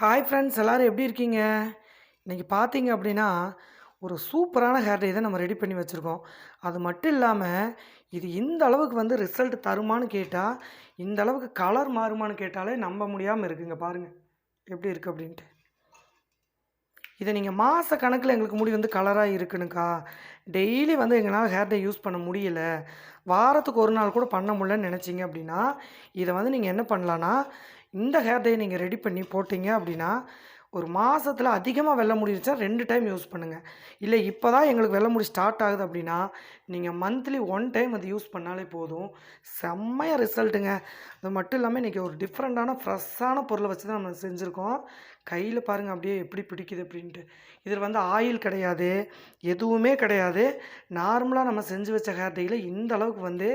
Hi friends எல்லோரும் எப்படி இருக்கீங்க? இன்றைக்கி பார்த்தீங்க அப்படின்னா ஒரு சூப்பரான ஹேர் டை தான் நம்ம ரெடி பண்ணி வச்சுருக்கோம். அது மட்டும் இல்லாமல் இது இந்த அளவுக்கு வந்து ரிசல்ட் தருமான்னு கேட்டால் இந்த அளவுக்கு கலர் மாறுமான்னு கேட்டாலே நம்ப முடியாமல் இருக்குங்க பாருங்கள் எப்படி இருக்குது அப்படின்ட்டு. இதை நீங்கள் மாத கணக்கில் எங்களுக்கு முடி வந்து கலராக இருக்குனுக்கா? டெய்லி வந்து எங்களால் ஹேர் டை யூஸ் பண்ண முடியல. வாரத்துக்கு ஒரு நாள் கூட பண்ண முடியலன்னு நினச்சிங்க அப்படின்னா இதை வந்து நீங்கள் என்ன பண்ணலான்னா இந்த ஹேர் டை நீங்கள் ரெடி பண்ணி போட்டிங்க அப்படின்னா ஒரு மாதத்தில் அதிகமாக வெள்ளை முடி ரெண்டு டைம் யூஸ் பண்ணுங்கள் இல்லை இப்போ தான் எங்களுக்கு வெள்ளை முடி ஸ்டார்ட் ஆகுது அப்படின்னா நீங்கள் மந்த்லி ஒன் டைம் அது யூஸ் பண்ணாலே போதும். செம்மையாக ரிசல்ட்டுங்க அது மட்டும் இல்லாமல் இன்றைக்கி ஒரு டிஃப்ரெண்ட்டான ஃப்ரெஷ்ஷான பொருளை வச்சு தான் நம்ம செஞ்சுருக்கோம். கையில் பாருங்கள் அப்படியே எப்படி பிடிக்குது அப்படின்ட்டு. இதில் வந்து ஆயில் கிடையாது. எதுவுமே கிடையாது. நார்மலாக நம்ம செஞ்சு வச்ச ஹேர் டேயில் இந்த அளவுக்கு வந்து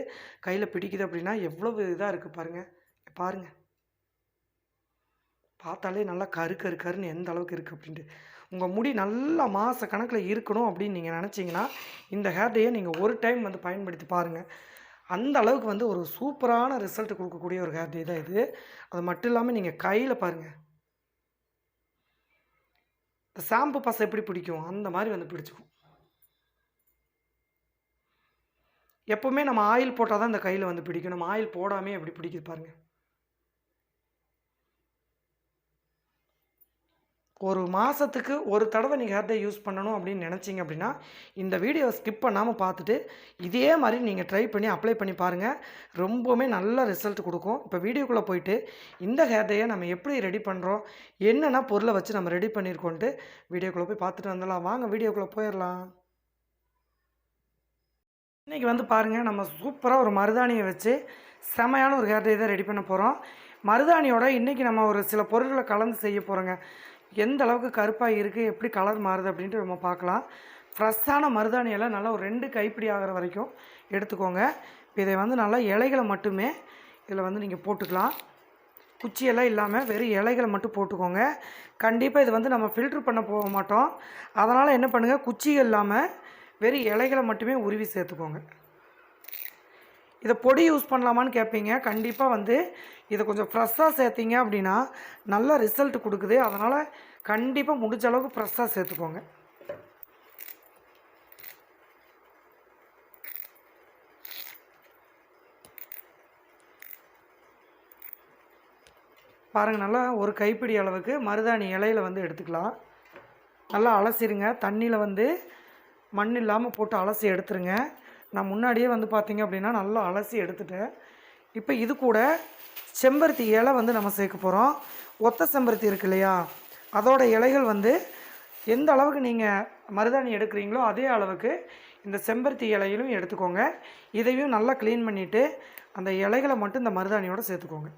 கையில் பிடிக்குது அப்படின்னா எவ்வளோ இதாக இருக்குது பாருங்கள் பாருங்கள் பார்த்தாலே நல்லா கரு கரு கருன்னு எந்த அளவுக்கு இருக்குது அப்படின்ட்டு. உங்கள் முடி நல்லா மாத கணக்கில் இருக்கணும் அப்படின்னு நீங்கள் நினச்சிங்கன்னா இந்த ஹேர் டேயை நீங்கள் ஒரு டைம் வந்து பயன்படுத்தி பாருங்கள் அந்த அளவுக்கு வந்து ஒரு சூப்பரான ரிசல்ட் கொடுக்கக்கூடிய ஒரு ஹேர் டே தான் இது. அது மட்டும் இல்லாமல் நீங்கள் கையில் பாருங்கள் இந்த ஷாம்பு பசை எப்படி பிடிக்கும்? அந்த மாதிரி வந்து பிடிச்சிக்கும். எப்போவுமே நம்ம ஆயில் போட்டால் தான் இந்த கையில் வந்து பிடிக்கும். நம்ம ஆயில் போடாமே எப்படி பிடிக்குது பாருங்கள் ஒரு மாதத்துக்கு ஒரு தடவை நீங்கள் ஹேர் டே யூஸ் பண்ணணும் அப்படின்னு நினச்சிங்க அப்படின்னா இந்த வீடியோவை ஸ்கிப் பண்ணாமல் பார்த்துட்டு இதே மாதிரி நீங்கள் ட்ரை பண்ணி அப்ளை பண்ணி பாருங்கள் ரொம்பவுமே நல்ல ரிசல்ட் கொடுக்கும். இப்போ வீடியோக்குள்ளே போயிட்டு இந்த ஹேர் டேயை நம்ம எப்படி ரெடி பண்ணுறோம் என்னென்ன பொருளை வச்சு நம்ம ரெடி பண்ணியிருக்கோன்ட்டு வீடியோக்குள்ளே போய் பார்த்துட்டு வந்துடலாம். வாங்க வீடியோக்குள்ளே போயிடலாம். இன்றைக்கி வந்து பாருங்கள் நம்ம சூப்பராக ஒரு மருதாணியை வச்சு செமையான ஒரு ஹேர் டே தான் ரெடி பண்ண போகிறோம் மருதாணியோட இன்றைக்கி நம்ம ஒரு சில பொருட்களை கலந்து செய்ய போகிறோங்க எந்த அளவுக்கு கருப்பாக இருக்குது எப்படி கலர் மாறுது அப்படின்ட்டு நம்ம பார்க்கலாம். ஃப்ரெஷ்ஷான மருதாணியெல்லாம் நல்லா ஒரு ரெண்டு கைப்பிடி ஆகிற வரைக்கும் எடுத்துக்கோங்க. இப்போ இதை வந்து நல்லா இலைகளை மட்டுமே இதில் வந்து நீங்கள் போட்டுக்கலாம். குச்சியெல்லாம் இல்லாமல் வெறும் இலைகளை மட்டும் போட்டுக்கோங்க. கண்டிப்பாக இது வந்து நம்ம ஃபில்ட்ரு பண்ண போக மாட்டோம். அதனால் என்ன பண்ணுங்கள் குச்சிகள் இல்லாமல் வெறும் இலைகளை மட்டுமே உருவி சேர்த்துக்கோங்க. இதை பொடி யூஸ் பண்ணலாமான்னு கேட்பீங்க. கண்டிப்பாக வந்து இதை கொஞ்சம் ஃப்ரெஷ்ஷாக சேர்த்திங்க அப்படின்னா நல்ல ரிசல்ட் கொடுக்குது. அதனால் கண்டிப்பாக முடிஞ்ச அளவுக்கு ஃப்ரெஷ்ஷாக சேர்த்துக்கோங்க. பாருங்கள் நல்லா ஒரு கைப்பிடி அளவுக்கு மருதாணி இலையில் வந்து எடுத்துக்கலாம். நல்லா அலசிடுங்க தண்ணியில் வந்து மண் இல்லாமல் போட்டு அலசி எடுத்துருங்க. நான் முன்னாடியே வந்து பார்த்திங்க அப்படின்னா நல்லா அலசி எடுத்துட்டேன். இப்போ இது கூட செம்பருத்தி இலை வந்து நம்ம சேர்க்க போகிறோம் ஒத்த செம்பருத்தி இருக்கு இல்லையா? அதோட இலைகள் வந்து எந்த அளவுக்கு நீங்கள் மருதாணி எடுக்கிறீங்களோ அதே அளவுக்கு இந்த செம்பருத்தி இலையிலும் எடுத்துக்கோங்க. இதையும் நல்லா க்ளீன் பண்ணிவிட்டு அந்த இலைகளை மட்டும் இந்த மருதாணியோடு சேர்த்துக்கோங்க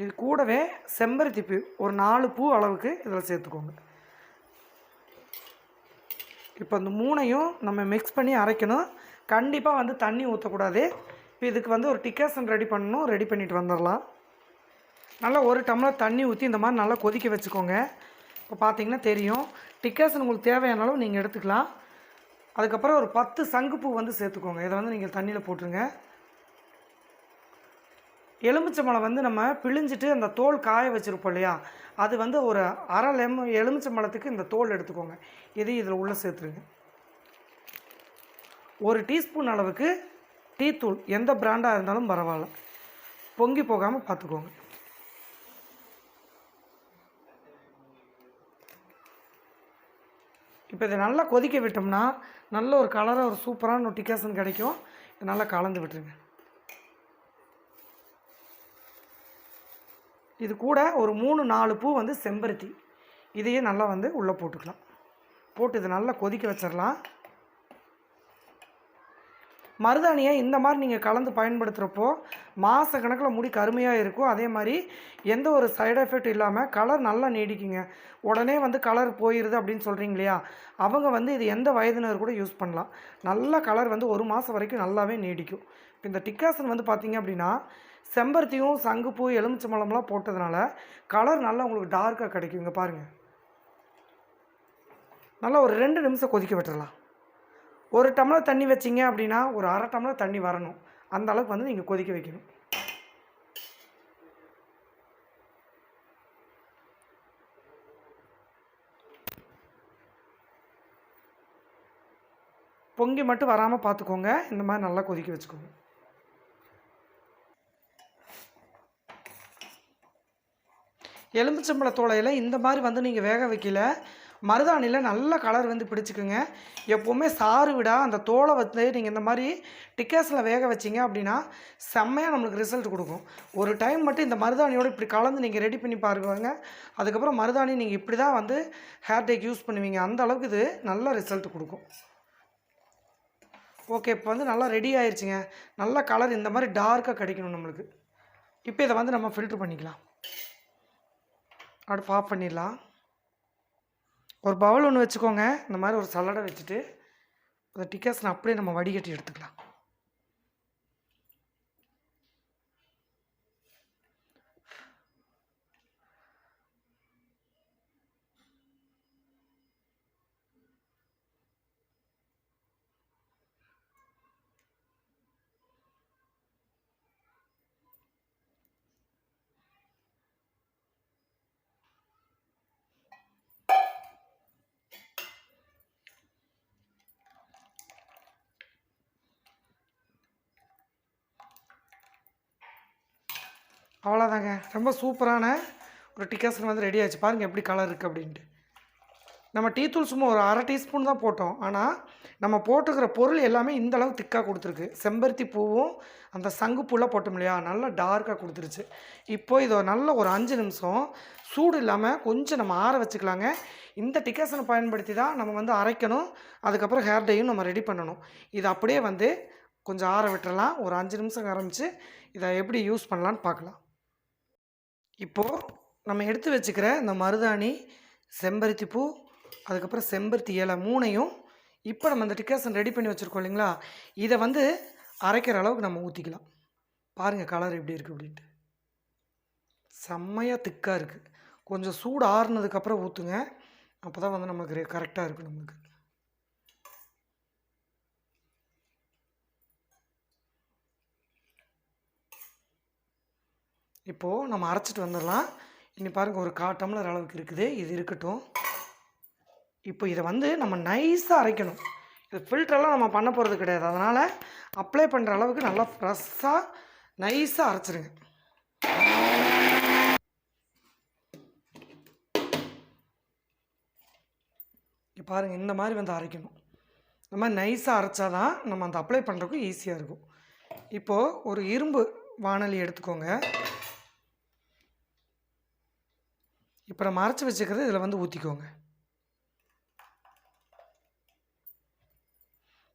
இது கூடவே செம்பருத்தி பூ ஒரு நாலு பூ அளவுக்கு இதில் சேர்த்துக்கோங்க. இப்போ இந்த மூணையும் நம்ம மிக்ஸ் பண்ணி அரைக்கணும். கண்டிப்பாக வந்து தண்ணி ஊற்றக்கூடாது இப்போ இதுக்கு வந்து ஒரு டிக்கேசன் ரெடி பண்ணணும். ரெடி பண்ணிட்டு வந்துடலாம். நல்லா ஒரு டம்ளர் தண்ணி ஊற்றி இந்த மாதிரி நல்லா கொதிக்க வச்சுக்கோங்க. இப்போ பார்த்தீங்கன்னா தெரியும். டிக்கேசன் உங்களுக்கு தேவையான அளவு நீங்கள் எடுத்துக்கலாம். அதுக்கப்புறம் ஒரு பத்து சங்குப்பூ வந்து சேர்த்துக்கோங்க. இதை வந்து நீங்கள் தண்ணியில் போட்டுருங்க. எலுமிச்சம்பழம் வந்து நம்ம பிழிஞ்சிட்டு அந்த தோல் காய வச்சுருப்போம் இல்லையா? அது வந்து ஒரு அரை லெம் எலுமிச்சம்பழத்துக்கு இந்த தோல் எடுத்துக்கோங்க. இதையும் இதில் உள்ளே சேர்த்துருங்க. ஒரு டீஸ்பூன் அளவுக்கு டீ தூள் எந்த பிராண்டாக இருந்தாலும் பரவாயில்ல. பொங்கி போகாமல் பார்த்துக்கோங்க. இப்போ இதை நல்லா கொதிக்க விட்டோம்னா நல்ல ஒரு கலராக ஒரு சூப்பரான நோட்டிஃபிகேஷன் கிடைக்கும். இதை நல்லா கலந்து விட்டுருங்க. இது கூட ஒரு மூணு நாலு பூ வந்து செம்பருத்தி. இதையே நல்லா வந்து உள்ளே போட்டுக்கலாம். போட்டு இதை நல்லா கொதிக்க வச்சிடலாம் மருதாணியை இந்த மாதிரி நீங்கள் கலந்து பயன்படுத்துகிறப்போ மாத கணக்கில் முடி கருமையாக இருக்கும். அதே மாதிரி எந்த ஒரு சைடு எஃபெக்ட் இல்லாமல் கலர் நல்லா நீடிக்குங்க. உடனே வந்து கலர் போயிடுது அப்படின்னு சொல்கிறீங்க இல்லையா? அவங்க வந்து இது எந்த வயதினர் கூட யூஸ் பண்ணலாம். நல்ல கலர் வந்து ஒரு மாதம் வரைக்கும் நல்லாவே நீடிக்கும். இப்போ இந்த டிக்காசன் வந்து பார்த்தீங்க அப்படின்னா செம்பருத்தியும் சங்குப்பூ எலுமிச்சம்பழம்லாம் போட்டதுனால கலர் நல்லா உங்களுக்கு டார்க்காக கிடைக்குங்க பாருங்கள் நல்லா ஒரு ரெண்டு நிமிஷம் கொதிக்க விட்டுறலாம். ஒரு டம்ளர் தண்ணி வச்சிங்க அப்படின்னா ஒரு அரை டம்ளர் தண்ணி வரணும். அந்த அளவுக்கு வந்து நீங்கள் கொதிக்க வைக்கணும். பொங்கி மட்டும் வராமல் பார்த்துக்கோங்க இந்த மாதிரி நல்லா கொதிக்க வச்சுக்கோங்க. எலுமிச்சம்பழ தோலையில் இந்த மாதிரி வந்து நீங்கள் வேக வைக்கல. மருதாணியில் நல்ல கலர் வந்து பிடிச்சிக்குங்க. எப்போவுமே சாறு விடா அந்த தோலை வந்து நீங்கள் இந்த மாதிரி டிக்கேஸில் வேக வச்சிங்க அப்படின்னா செம்மையாக நம்மளுக்கு ரிசல்ட் கொடுக்கும். ஒரு டைம் மட்டும் இந்த மருதாணியோடு இப்படி கலந்து நீங்கள் ரெடி பண்ணி பாருங்க. அதுக்கப்புறம் மருதாணி நீங்கள் இப்படி தான் வந்து ஹேர் டேக் யூஸ் பண்ணுவீங்க. அந்த அளவுக்கு இது நல்ல ரிசல்ட் கொடுக்கும். ஓகே இப்போ வந்து நல்லா ரெடி ஆயிடுச்சுங்க நல்ல கலர் இந்த மாதிரி டார்க்காக கிடைக்கணும் நம்மளுக்கு. இப்போ இதை வந்து நம்ம ஃபில்ட்ரு பண்ணிக்கலாம். அடுப்பு ஆஃப் பண்ணிடலாம். ஒரு பவுல் ஒன்று வச்சுக்கோங்க. இந்த மாதிரி ஒரு சல்லடை வச்சுட்டு அந்த டிக்காஸனை அப்படியே நம்ம வடிகட்டி எடுத்துக்கலாம். அவ்வளோதாங்க ரொம்ப சூப்பரான ஒரு டிக்காசன் வந்து ரெடி ஆச்சு. பாருங்கள் எப்படி கலர் இருக்குது அப்படின்ட்டு. நம்ம டீ தூள் சும்மா ஒரு அரை டீஸ்பூன் தான் போட்டோம். ஆனால் நம்ம போட்டுக்கிற பொருள் எல்லாமே இந்த அளவு திக்காக கொடுத்துருக்கு. செம்பருத்தி பூவும் அந்த சங்குப்பூலாம் போட்டோம் இல்லையா? நல்லா டார்க்காக கொடுத்துருச்சு. இப்போது இதை நல்ல ஒரு அஞ்சு நிமிஷம் சூடு இல்லாமல் கொஞ்சம் நம்ம ஆற வச்சுக்கலாங்க. இந்த டிக்காசனை பயன்படுத்தி தான் நம்ம வந்து அரைக்கணும். அதுக்கப்புறம் ஹேர் டையும் நம்ம ரெடி பண்ணணும். இது அப்படியே வந்து கொஞ்சம் ஆற விட்டுறலாம். ஒரு அஞ்சு நிமிஷம் ஆரம்பித்து இதை எப்படி யூஸ் பண்ணலான்னு பார்க்கலாம். இப்போது நம்ம எடுத்து வச்சுக்கிற இந்த மருதாணி செம்பருத்தி பூ அதுக்கப்புறம் செம்பருத்தி இலை மூணையும் இப்போ நம்ம இந்த டிக்காசன் ரெடி பண்ணி வச்சுருக்கோம் இல்லைங்களா? இதை வந்து அரைக்கிற அளவுக்கு நம்ம ஊற்றிக்கலாம் பாருங்கள் கலர் எப்படி இருக்குது அப்படின்ட்டு. செம்மையாக திக்காக இருக்குது கொஞ்சம் சூடு ஆறுனதுக்கப்புறம் ஊற்றுங்க அப்போ தான் வந்து நமக்கு கரெக்டாக இருக்கும் நம்மளுக்கு. இப்போது நம்ம அரைச்சிட்டு வந்துடலாம். இனி பாருங்கள் ஒரு கா டம்ளர் அளவுக்கு இருக்குது. இது இருக்கட்டும். இப்போ இதை வந்து நம்ம நைஸாக அரைக்கணும். இது ஃபில்டரெல்லாம் நம்ம பண்ண போகிறது கிடையாது. அதனால் அப்ளை பண்ணுற அளவுக்கு நல்லா ஃப்ரெஷ்ஷாக நைஸாக அரைச்சிருங்க. பாருங்கள் இந்த மாதிரி வந்து அரைக்கணும். இந்த மாதிரி நைஸாக அரைச்சா தான் நம்ம அந்த அப்ளை பண்ணுறதுக்கும் ஈஸியாக இருக்கும். இப்போது ஒரு இரும்பு வானொலி எடுத்துக்கோங்க. இப்போ நம்ம அரைச்சி வச்சுக்கிறது இதில் வந்து ஊற்றிக்கோங்க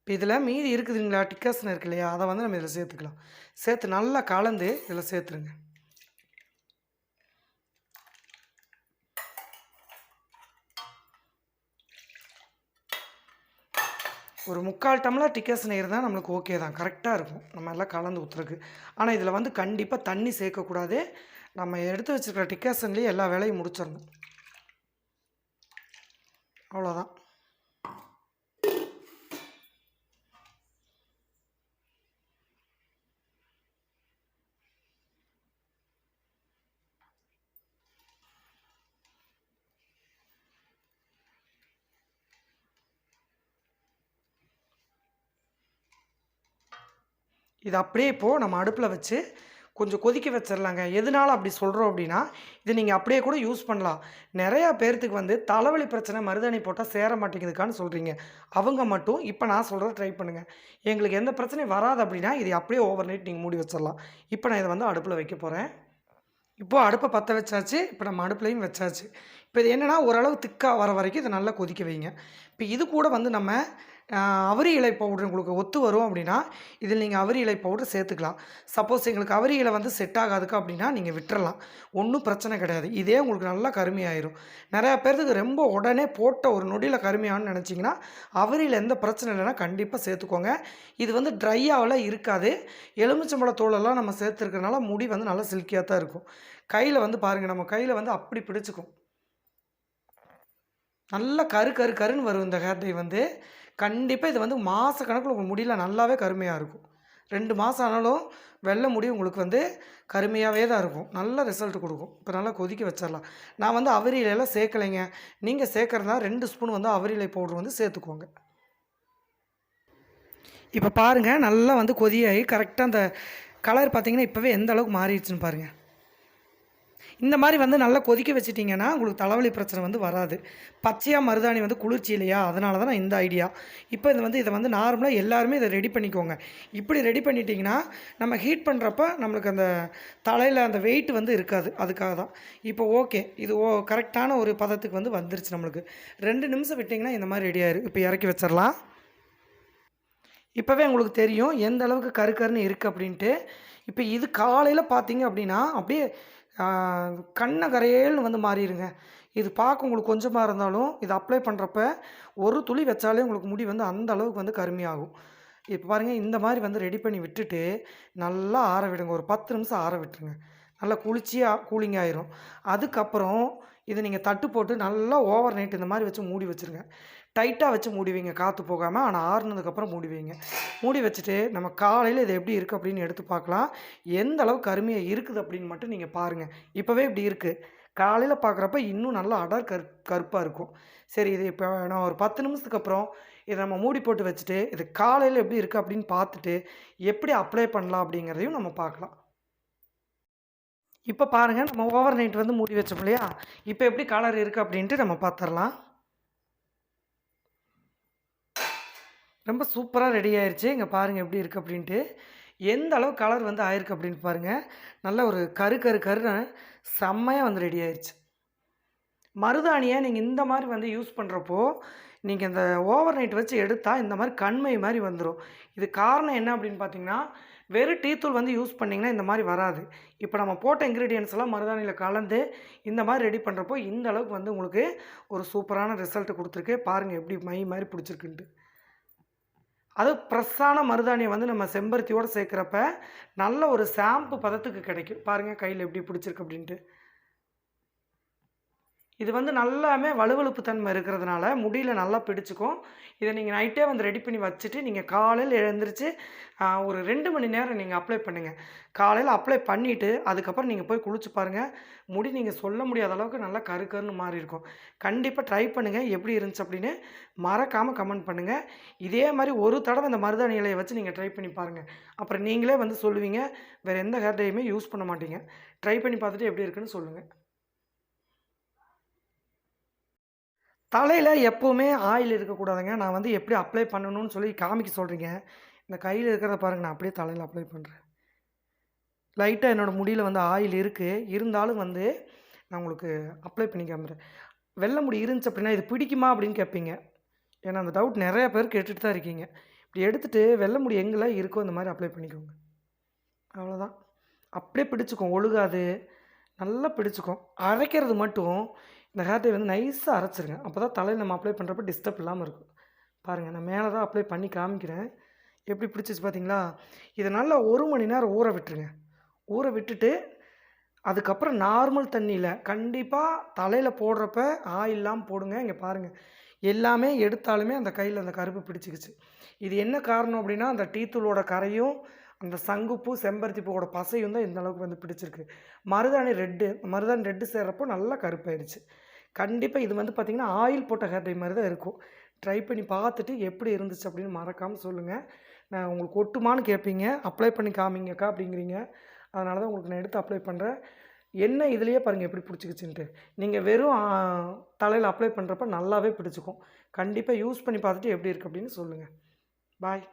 இப்போ இதில் மீதி இருக்குதுங்களா டிக்காசன் இருக்கு இல்லையா? அதை வந்து நம்ம இதில் சேர்த்துக்கலாம். சேர்த்து நல்லா கலந்து இதில் சேர்த்துருங்க. ஒரு முக்கால் டம்ளர் டிக்காசன் இருந்தால் நம்மளுக்கு ஓகே தான். கரெக்டாக இருக்கும். நம்ம எல்லாம் கலந்து ஊற்றுறதுக்கு ஆனால் இதில் வந்து கண்டிப்பாக தண்ணி சேர்க்கக்கூடாது. நம்ம எடுத்து வச்சுருக்கிற டிக்காசன்லேயே எல்லா வேலையும் முடிச்சிடணும். அவ்வளோதான் இது அப்படியே இப்போது நம்ம அடுப்பில் வச்சு கொஞ்சம் கொதிக்க வச்சிடலாங்க எதனால் அப்படி சொல்கிறோம் அப்படின்னா இது நீங்கள் அப்படியே கூட யூஸ் பண்ணலாம். நிறையா பேர்த்துக்கு வந்து தலைவலி பிரச்சனை மருதாணி போட்டால் சேர மாட்டேங்குதுக்கான்னு சொல்கிறீங்க அவங்க மட்டும் இப்போ நான் சொல்கிறத ட்ரை பண்ணுங்கள் எங்களுக்கு எந்த பிரச்சனையும் வராது அப்படின்னா இதை அப்படியே ஓவர் நைட் நீங்கள் மூடி வச்சிடலாம் இப்போ நான் இதை வந்து அடுப்பில் வைக்க போகிறேன் இப்போது அடுப்பை பற்ற வச்சாச்சு. இப்போ நம்ம அடுப்புலையும் வச்சாச்சு. இப்போ இது என்னென்னா ஓரளவு திக்காக வர வரைக்கும் இதை நல்லா கொதிக்க வைங்க. இப்போ இது கூட வந்து நம்ம அவரி இலை பவுடர் உங்களுக்கு ஒத்து வரும் அப்படின்னா இதில் நீங்கள் அவரி இலை பவுடர் சேர்த்துக்கலாம். சப்போஸ் எங்களுக்கு அவரி இலை வந்து செட் ஆகாதுக்கு அப்படின்னா நீங்கள் விட்டுறலாம். ஒன்றும் பிரச்சனை கிடையாது. இதே உங்களுக்கு நல்லா கருமையாயிரும். நிறையா பேர்த்துக்கு ரொம்ப உடனே போட்ட ஒரு நொடியில் கருமையானு நினச்சிங்கன்னா அவரியில் எந்த பிரச்சனை இல்லைன்னா கண்டிப்பாக சேர்த்துக்கோங்க. இது வந்து ட்ரையாகலாம் இருக்காது. எலுமிச்சம்பழ தோலெல்லாம் நம்ம சேர்த்துருக்கறனால முடி வந்து நல்லா சில்கியாக தான் இருக்கும். கையில் வந்து பாருங்கள் நம்ம கையில் வந்து அப்படி பிடிச்சிக்கும். நல்லா கரு கரு கருன்னு வரும் இந்த ஹேர் டை வந்து. கண்டிப்பாக இது வந்து மாத கணக்கில் உங்கள் முடியல நல்லாவே கருமையாக இருக்கும். ரெண்டு மாதம் ஆனாலும் வெள்ளை முடி உங்களுக்கு வந்து கருமையாகவே தான் இருக்கும். நல்ல ரிசல்ட் கொடுக்கும். இப்போ நல்லா கொதிக்க வச்சிடலாம். நான் வந்து அவரியிலெல்லாம் சேர்க்கலைங்க. நீங்கள் சேர்க்குறதா ரெண்டு ஸ்பூன் வந்து அவரியிலை பவுடர் வந்து சேர்த்துக்கோங்க. இப்போ பாருங்கள் நல்லா வந்து கொதியாகி கரெக்டாக அந்த கலர் பார்த்திங்கன்னா இப்போவே எந்த அளவுக்கு மாறிடுச்சுன்னு பாருங்கள் இந்த மாதிரி வந்து நல்லா கொதிக்க வச்சிட்டிங்கன்னா உங்களுக்கு தலைவலி பிரச்சனை வந்து வராது. பச்சையாக மருதாணி வந்து குளிர்ச்சி இல்லையா? அதனால தான் நான் இந்த ஐடியா இப்போ இது வந்து இதை வந்து நார்மலாக எல்லாருமே இதை ரெடி பண்ணிக்கோங்க. இப்படி ரெடி பண்ணிட்டீங்கன்னா நம்ம ஹீட் பண்ணுறப்ப நம்மளுக்கு அந்த தலையில் அந்த வெயிட் வந்து இருக்காது. அதுக்காக தான். இப்போ ஓகே இது ஓ கரெக்டான ஒரு பதத்துக்கு வந்து வந்துருச்சு நம்மளுக்கு. ரெண்டு நிமிஷம் விட்டிங்கன்னா இந்த மாதிரி ரெடி ஆயிரும் இப்போ இறக்கி வச்சிடலாம். இப்போவே உங்களுக்கு தெரியும் எந்த அளவுக்கு கரு கருன்னு இருக்குது அப்படின்ட்டு. இப்போ இது காலையில் பார்த்தீங்க அப்படின்னா அப்படியே கண்ணை கரையேல்னு வந்து மாறிடுங்க இது பார்க்க உங்களுக்கு கொஞ்சமாக இருந்தாலும் இது அப்ளை பண்ணுறப்ப ஒரு துளி வச்சாலே உங்களுக்கு முடி வந்து அந்த அளவுக்கு வந்து கருமையாகும். இப்போ பாருங்கள் இந்த மாதிரி வந்து ரெடி பண்ணி விட்டுட்டு நல்லா ஆற விடுங்க. ஒரு பத்து நிமிஷம் ஆற விட்டுருங்க. நல்லா குளிர்ச்சியாக கூலிங் ஆயிரும். அதுக்கப்புறம் இதை நீங்கள் தட்டு போட்டு நல்லா ஓவர் நைட் இந்த மாதிரி வச்சு மூடி வச்சுருங்க. டைட்டாக வச்சு மூடி வைங்க காற்று போகாமல் ஆனால் ஆறுனதுக்கப்புறம் மூடிவிங்க. மூடி வச்சுட்டு நம்ம காலையில் இது எப்படி இருக்குது அப்படின்னு எடுத்து பார்க்கலாம். எந்த அளவுக்கு கருமையாக இருக்குது அப்படின்னு மட்டும் நீங்கள் பாருங்கள் இப்போவே இப்படி இருக்குது காலையில் பார்க்குறப்ப இன்னும் நல்லா அடர் கரு கருப்பாக இருக்கும். சரி இது இப்போ நான் ஒரு பத்து நிமிஷத்துக்கு அப்புறம் இதை நம்ம மூடி போட்டு வச்சுட்டு இது காலையில் எப்படி இருக்குது அப்படின்னு பார்த்துட்டு எப்படி அப்ளை பண்ணலாம் அப்படிங்கிறதையும் நம்ம பார்க்கலாம். இப்போ பாருங்கள் நம்ம ஓவர் நைட் வந்து மூடி வச்சோம் இல்லையா? இப்போ எப்படி கலர் இருக்குது அப்படின்ட்டு நம்ம பார்த்துடலாம் ரொம்ப சூப்பராக ரெடி ஆயிடுச்சு இங்கே பாருங்கள் எப்படி இருக்குது அப்படின்ட்டு. எந்த அளவு கலர் வந்து ஆயிருக்கு அப்படின்னு பாருங்கள் நல்ல ஒரு கரு கரு கருன்னு செம்மையாக வந்து ரெடி ஆயிடுச்சு மருதாணியை நீங்கள் இந்த மாதிரி வந்து யூஸ் பண்ணுறப்போ நீங்கள் இந்த ஓவர் நைட் வச்சு எடுத்தால் இந்த மாதிரி கண்மை மாதிரி வந்துடும் இது காரணம் என்ன அப்படின்னு பார்த்தீங்கன்னா வெறும் டீத்தூள் வந்து யூஸ் பண்ணிங்கன்னா இந்த மாதிரி வராது. இப்போ நம்ம போட்ட இன்க்ரீடியன்ஸ் எல்லாம் மருதாணியில் கலந்து இந்த மாதிரி ரெடி பண்ணுறப்போ இந்த அளவுக்கு வந்து உங்களுக்கு ஒரு சூப்பரான ரிசல்ட் கொடுத்துருக்கு. பாருங்கள் எப்படி மை மாதிரி பிடிச்சிருக்குன்ட்டு. அது ஃப்ரெஷ்ஷான மருதாணியை வந்து நம்ம செம்பருத்தியோடு சேர்க்குறப்ப நல்ல ஒரு ஷாம்பு பதத்துக்கு கிடைக்கும். பாருங்கள் கையில் எப்படி பிடிச்சிருக்கு அப்படின்ட்டு. இது வந்து நல்லாமே வலுவழுப்பு தன்மை இருக்கிறதுனால முடியில் நல்லா பிடிச்சிக்கும். இதை நீங்கள் நைட்டே வந்து ரெடி பண்ணி வச்சுட்டு நீங்கள் காலையில் எழுந்திரிச்சு ஒரு ரெண்டு மணி நேரம் நீங்கள் அப்ளை பண்ணுங்கள் காலையில் அப்ளை பண்ணிவிட்டு அதுக்கப்புறம் நீங்கள் போய் குளிச்சு பாருங்கள் முடி நீங்கள் சொல்ல முடியாத அளவுக்கு நல்லா கரு கருன்னு மாறி இருக்கும். கண்டிப்பாக ட்ரை பண்ணுங்கள் எப்படி இருந்துச்சு அப்படின்னு மறக்காமல் கமெண்ட் பண்ணுங்கள் இதே மாதிரி ஒரு தடவை இந்த மருதாணி இலையை வச்சு நீங்கள் ட்ரை பண்ணி பாருங்கள் அப்புறம் நீங்களே வந்து சொல்லுவீங்க. வேறு எந்த ஹேர் டையுமே யூஸ் பண்ண மாட்டீங்க. ட்ரை பண்ணி பார்த்துட்டு எப்படி இருக்குன்னு சொல்லுங்கள் தலையில் எப்போவுமே ஆயில் இருக்கக்கூடாதுங்க. நான் வந்து எப்படி அப்ளை பண்ணணும்னு சொல்லி காமிக்க சொல்கிறீங்க இந்த கையில் இருக்கிறத பாருங்கள் நான் அப்படியே தலையில் அப்ளை பண்ணுறேன் லைட்டாக என்னோடய முடியில் வந்து ஆயில் இருக்குது இருந்தாலும் வந்து நான் உங்களுக்கு அப்ளை பண்ணி காமிக்கிறேன். வெள்ளை முடி இருந்துச்சு அப்படின்னா இது பிடிக்குமா அப்படின்னு கேட்பீங்க. ஏன்னா அந்த டவுட் நிறையா பேர் கேட்டுட்டு தான் இருக்கீங்க. இப்படி எடுத்துகிட்டு வெள்ளை முடி எங்கெல்லாம் இருக்கோ அந்த மாதிரி அப்ளை பண்ணிக்கோங்க. அவ்வளோதான் அப்படியே பிடிச்சிக்கும். ஒழுகாது. நல்லா பிடிச்சிக்கும். அரைக்கிறது மட்டும் இந்த ஹேர் டை வந்து நைஸாக அரைச்சிருங்க. அப்போ தான் தலையில் நம்ம அப்ளை பண்ணுறப்ப டிஸ்டர்ப் இல்லாமல் இருக்கும். பாருங்கள் நான் மேலே தான் அப்ளை பண்ணி காமிக்கிறேன். எப்படி பிடிச்சிச்சு பார்த்தீங்களா இதை நல்லா ஒரு மணி நேரம் ஊற விட்டுருங்க. ஊற விட்டுட்டு அதுக்கப்புறம் நார்மல் தண்ணியில் கண்டிப்பாக தலையில் போடுறப்ப ஆயில்லாம் போடுங்க. இங்கே பாருங்கள் எல்லாமே எடுத்தாலுமே அந்த கையில் அந்த கருப்பு பிடிச்சிக்கிச்சு. இது என்ன காரணம் அப்படின்னா அந்த டீத்தூளோட கரையும் அந்த சங்குப்பூ செம்பருத்தி பூவோட பசையும் தான் இந்த அளவுக்கு வந்து பிடிச்சிருக்கு. மருதாணி ரெட்டு மருதாணி ரெட்டு சேர்றப்போ நல்லா கருப்பாயிடுச்சு. கண்டிப்பாக இது வந்து பார்த்திங்கன்னா ஆயில் போட்ட ஹேர் டை மாதிரி தான் இருக்கும். ட்ரை பண்ணி பார்த்துட்டு எப்படி இருந்துச்சு அப்படின்னு மறக்காமல் சொல்லுங்கள் நான் உங்களுக்கு ஒட்டுமான்னு கேட்பீங்க அப்ளை பண்ணி காமிங்கக்கா அப்படிங்கிறீங்க. அதனால தான் உங்களுக்கு நான் எடுத்து அப்ளை பண்ணுறேன் என்ன இதுலேயே பாருங்கள் எப்படி பிடிச்சிக்கிச்சின்ட்டு. நீங்கள் வெறும் தலையில் அப்ளை பண்ணுறப்ப நல்லாவே பிடிச்சிக்கும். கண்டிப்பாக யூஸ் பண்ணி பார்த்துட்டு எப்படி இருக்குது அப்படின்னு சொல்லுங்கள் பாய்